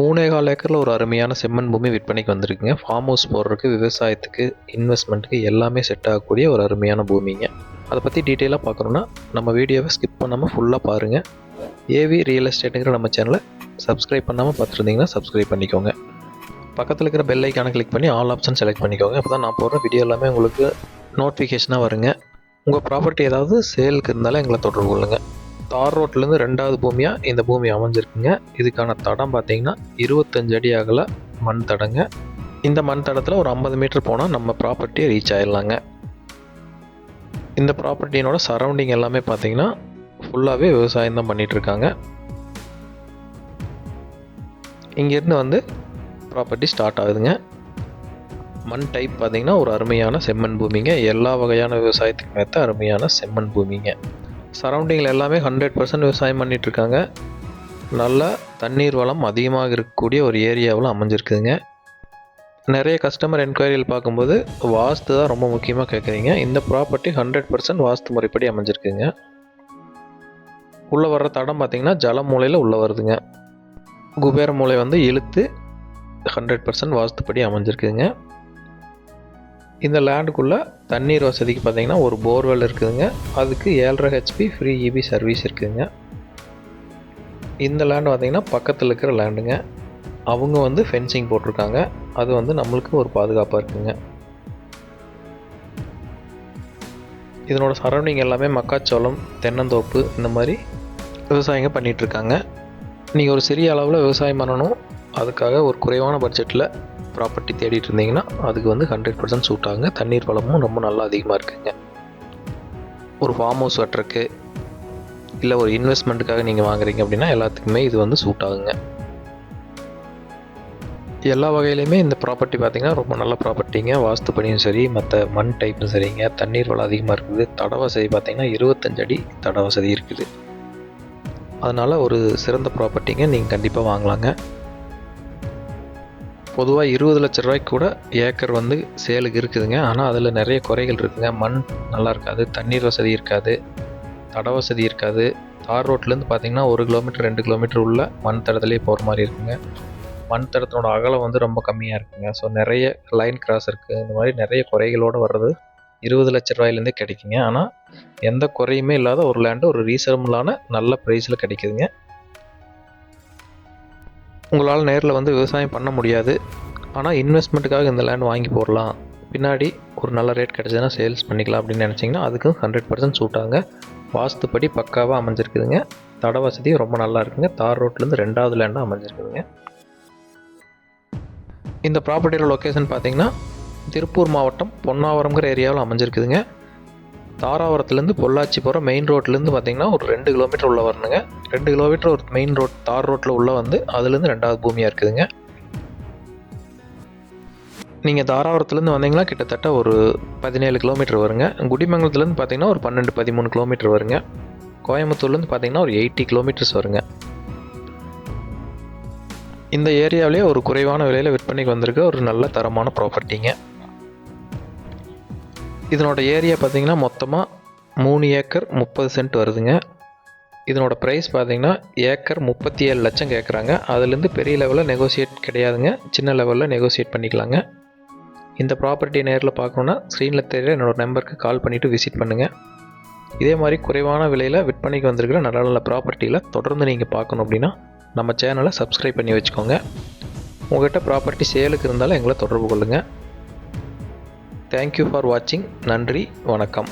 மூணே கால் ஏக்கரில் ஒரு அருமையான செம்மண் பூமி விற்பனைக்கு வந்திருக்குங்க. ஃபார்ம் ஹவுஸ் போடுறதுக்கு விவசாயத்துக்கு இன்வெஸ்ட்மெண்ட்டுக்கு எல்லாமே செட் ஆகக்கூடிய ஒரு அருமையான பூமிங்க. அதை பற்றி டீட்டெயிலாக பார்க்குறோன்னா நம்ம வீடியோவை ஸ்கிப் பண்ணாமல் ஃபுல்லாக பாருங்கள் ஏவி ரியல் எஸ்டேட்டுங்கிற நம்ம சேனலை சப்ஸ்கிரைப் பண்ணாமல் பார்த்துருந்தீங்கன்னா சப்ஸ்கிரைப் பண்ணிக்கோங்க. பக்கத்தில் இருக்கிற பெல் ஐக்கானை கிளிக் பண்ணி ஆல் ஆப்ஷன் செலக்ட் பண்ணிக்கோங்க. அப்போ தான் நான் போடுற வீடியோ எல்லாமே உங்களுக்கு நோட்டிஃபிகேஷனாக வருங்க. உங்கள் ப்ராப்பர்ட்டி ஏதாவது சேலுக்கு இருந்தாலும் எங்களை தொடர்பு கொள்ளுங்கள் தார் ரோட்லேருந்து ரெண்டாவது பூமியாக இந்த பூமி அமைஞ்சிருக்குங்க. இதுக்கான தடம் பார்த்தீங்கன்னா இருபத்தஞ்சு அடி அகல மண் தடங்க. இந்த மண் தடத்தில் ஒரு ஐம்பது மீட்டர் போனால் நம்ம ப்ராப்பர்ட்டியை ரீச் ஆயிடலாங்க. இந்த ப்ராப்பர்ட்டியினோட சரௌண்டிங் எல்லாமே பார்த்தீங்கன்னா ஃபுல்லாகவே விவசாயம் தான் பண்ணிகிட்ருக்காங்க இங்கேருந்து வந்து ப்ராப்பர்ட்டி ஸ்டார்ட் ஆகுதுங்க. மண் டைப் பார்த்தீங்கன்னா ஒரு அருமையான செம்மண் பூமிங்க. எல்லா வகையான விவசாயத்துக்கு மேற்ற அருமையான செம்மண் பூமிங்க. சரௌண்டிங்கில் எல்லாமே ஹண்ட்ரட் பர்சன்ட் விவசாயம் பண்ணிகிட்ருக்காங்க நல்ல தண்ணீர் வளம் அதிகமாக இருக்கக்கூடிய ஒரு ஏரியாவில் அமைஞ்சிருக்குதுங்க. நிறைய கஸ்டமர் என்கொயரியில் பார்க்கும்போது வாஸ்து தான் ரொம்ப முக்கியமாக கேட்குறீங்க இந்த ப்ராப்பர்ட்டி ஹண்ட்ரட் பர்சன்ட் வாஸ்து முறைப்படி அமைஞ்சிருக்குங்க உள்ளே வர்ற தடம் பார்த்தீங்கன்னா ஜல மூலையில் உள்ளே வருதுங்க. குபேர மூலை வந்து இழுத்து ஹண்ட்ரட் பர்சன்ட் வாஸ்துப்படி அமைஞ்சிருக்குங்க இந்த லேண்டுக்குள்ளே தண்ணீர் வசதிக்கு பார்த்தீங்கன்னா ஒரு போர்வெல் இருக்குதுங்க. அதுக்கு ஏழரை ஹெச்பி ஃப்ரீ இபி சர்வீஸ் இருக்குதுங்க. இந்த லேண்டு பார்த்திங்கன்னா பக்கத்தில் இருக்கிற லேண்டுங்க அவங்க வந்து ஃபென்சிங் போட்டிருக்காங்க. அது வந்து நம்மளுக்கு ஒரு பாதுகாப்பாக இருக்குங்க. இதனோட சரௌண்டிங் எல்லாமே மக்காச்சோளம் தென்னந்தோப்பு இந்த மாதிரி விவசாயங்க பண்ணிகிட்ருக்காங்க நீங்கள் ஒரு சிறிய அளவில் விவசாயம் பண்ணணும். அதுக்காக ஒரு குறைவான பட்ஜெட்டில் ப்ராப்பர்ட்டி தேடிட்டு இருந்தீங்கன்னா அதுக்கு வந்து ஹண்ட்ரட் பர்சன்ட் சூட் ஆகுங்க. தண்ணீர் வளமும் ரொம்ப நல்லா அதிகமாக இருக்குங்க. ஒரு ஃபார்ம் ஹவுஸ் கட்டுறக்கு இல்லை ஒரு இன்வெஸ்ட்மெண்ட்டுக்காக நீங்கள் வாங்குறீங்க அப்படின்னா எல்லாத்துக்குமே இது வந்து சூட் ஆகுங்க. எல்லா வகையிலையுமே இந்த ப்ராப்பர்ட்டி பார்த்தீங்கன்னா ரொம்ப நல்ல ப்ராப்பர்ட்டிங்க வாஸ்து பணியும் சரி மற்ற மண் டைப்பும் சரிங்க. தண்ணீர் வளம் அதிகமாக இருக்குது. தட வசதி பார்த்தீங்கன்னா இருபத்தஞ்சு அடி தட வசதி இருக்குது. அதனால் ஒரு சிறந்த ப்ராப்பர்ட்டிங்க நீங்கள் கண்டிப்பாக வாங்கலாங்க. பொதுவாக இருபது லட்ச ரூபாய்க்கு கூட ஏக்கர் வந்து சேலுக்கு இருக்குதுங்க. ஆனால் அதில் நிறைய குறைகள் இருக்குதுங்க மண் நல்லா இருக்காது தண்ணீர் வசதி இருக்காது தட வசதி இருக்காது. தார் ரோட்லேருந்து பார்த்தீங்கன்னா ஒரு கிலோமீட்டர் ரெண்டு கிலோமீட்டர் உள்ள மண் தடத்துலேயே போகிற மாதிரி இருக்குங்க. மண் தடத்தினோட அகலம் வந்து ரொம்ப கம்மியாக இருக்குங்க. ஸோ நிறைய லைன் கிராஸ் இருக்குது இந்த மாதிரி நிறைய குறைகளோடு வர்றது இருபது லட்ச ரூபாயிலேருந்தே கிடைக்குங்க. ஆனால் எந்த குறையுமே இல்லாத ஒரு லேண்டு ஒரு ரீசனபுளான நல்ல ப்ரைஸில் கிடைக்குதுங்க. உங்களால் நேரில் வந்து விவசாயம் பண்ண முடியாது. ஆனால் இன்வெஸ்ட்மெண்ட்டுக்காக இந்த லேண்ட் வாங்கி போடலாம். பின்னாடி ஒரு நல்ல ரேட் கிடச்சதுன்னா சேல்ஸ் பண்ணிக்கலாம் அப்படின்னு நினச்சிங்கன்னா அதுக்கும் ஹண்ட்ரட் பர்சன்ட் சூட்டாங்க வாஸ்துப்படி பக்காவாக அமைஞ்சிருக்குதுங்க. தட வசதியும் ரொம்ப நல்லா இருக்குங்க. தார் ரோட்லேருந்து ரெண்டாவது லேண்டாக அமைஞ்சிருக்குதுங்க. இந்த ப்ராப்பர்ட்டியோட லொக்கேஷன் பார்த்தீங்கன்னா திருப்பூர் மாவட்டம் பொன்னாவரம்ங்கிற ஏரியாவில் அமைஞ்சிருக்குதுங்க. தாராவரத்துலேருந்து பொள்ளாச்சி போகிற மெயின் ரோட்லேருந்து பார்த்தீங்கன்னா ஒரு ரெண்டு கிலோமீட்டர் உள்ளே வரணுங்க. ரெண்டு கிலோமீட்டர் ஒரு மெயின் ரோட் தார் ரோட்டில் உள்ளே வந்து அதுலேருந்து ரெண்டாவது பூமியாக இருக்குதுங்க. நீங்கள் தாராவரத்துலேருந்து வந்தீங்கன்னா கிட்டத்தட்ட ஒரு பதினேழு கிலோமீட்டர் வருங்க. குடிமங்கலத்துலேருந்து பார்த்தீங்கன்னா ஒரு பன்னெண்டு பதிமூணு கிலோமீட்டர் வருங்க. கோயம்புத்தூர்லேருந்து பார்த்தீங்கன்னா ஒரு எயிட்டி கிலோமீட்டர்ஸ் வருங்க. இந்த ஏரியாவிலே ஒரு குறைவான விலையில் விற்பனைக்கு வந்திருக்க ஒரு நல்ல தரமான ப்ராப்பர்ட்டிங்க இதனோட ஏரியா பார்த்தீங்கன்னா மொத்தமாக மூணு ஏக்கர் முப்பது சென்ட் வருதுங்க. இதனோட ப்ரைஸ் பார்த்தீங்கன்னா ஏக்கர் முப்பத்தி ஏழு லட்சம் கேட்குறாங்க அதுலேருந்து பெரிய லெவலில் நெகோசியேட் கிடையாதுங்க. சின்ன லெவலில் நெகோசியேட் பண்ணிக்கலாங்க. இந்த ப்ராப்பர்ட்டியை நேரில் பார்க்கணுன்னா ஸ்க்ரீனில் தெரியல என்னோடய நம்பருக்கு கால் பண்ணிவிட்டு விசிட் பண்ணுங்கள் இதே மாதிரி குறைவான விலையில் விற்பனைக்கு வந்திருக்கிற நல்ல நல்ல ப்ராப்பர்ட்டியில் தொடர்ந்து நீங்கள் பார்க்கணும் அப்படின்னா நம்ம சேனலை சப்ஸ்கிரைப் பண்ணி வச்சுக்கோங்க. உங்கள்கிட்ட ப்ராப்பர்ட்டி சேலுக்கு இருந்தாலும் எங்களை தொடர்பு கொள்ளுங்கள் தேங்க்யூ ஃபார் வாட்சிங் நன்றி வணக்கம்.